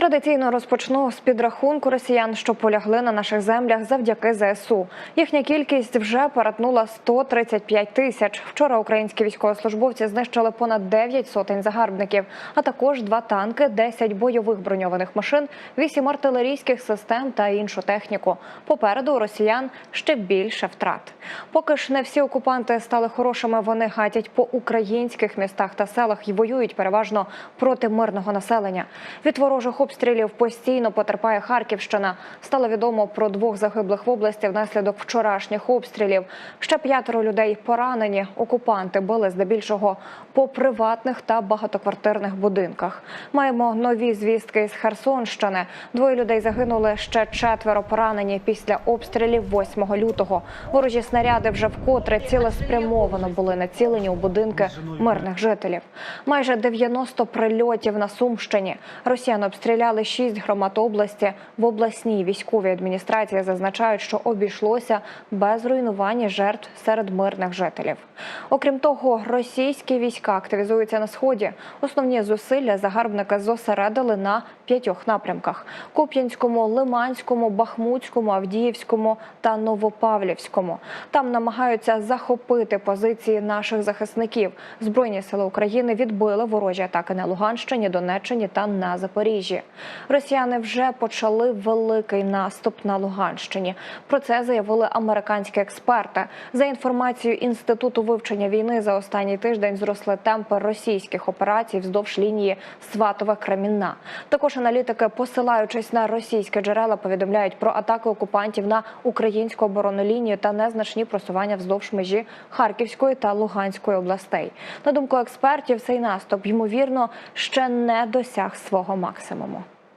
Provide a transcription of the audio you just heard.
Традиційно розпочну з підрахунку росіян, що полягли на наших землях завдяки ЗСУ. Їхня кількість вже перетнула 135 тисяч. Вчора українські військовослужбовці знищили понад 9 сотень загарбників, а також два танки, 10 бойових броньованих машин, 8 артилерійських систем та іншу техніку. Попереду у росіян ще більше втрат. Поки ж не всі окупанти стали хорошими, вони гатять по українських містах та селах і воюють переважно проти мирного населення. Від ворожих обстрілів постійно потерпає Харківщина. Стало відомо про двох загиблих в області внаслідок вчорашніх обстрілів. Ще п'ятеро людей поранені. Окупанти били здебільшого по приватних та багатоквартирних будинках. Маємо нові звістки із Херсонщини. Двоє людей загинули, ще четверо поранені після обстрілів 8 лютого. Ворожі снаряди вже вкотре цілеспрямовано були націлені у будинки мирних жителів. Майже 90 прильотів на Сумщині. Росіяни обстріляли шість громад області. В обласній військовій адміністрації зазначають, що обійшлося без руйнування жертв серед мирних жителів. Окрім того, російські війська активізуються на сході. Основні зусилля загарбники зосередили на п'ятьох напрямках: Куп'янському, Лиманському, Бахмутському, Авдіївському та Новопавлівському. Там намагаються захопити позиції наших захисників. Збройні сили України відбили ворожі атаки на Луганщині, Донеччині та на Запоріжжі. Росіяни вже почали великий наступ на Луганщині. Про це заявили американські експерти. За інформацією інституту вивчення війни за останній тиждень зросли темпи російських операцій вздовж лінії Сватове Кремінна. Також аналітики, посилаючись на російські джерела, повідомляють про атаки окупантів на українську оборонну лінію та незначні просування вздовж межі Харківської та Луганської областей. На думку експертів, цей наступ ймовірно ще не досяг свого максимуму.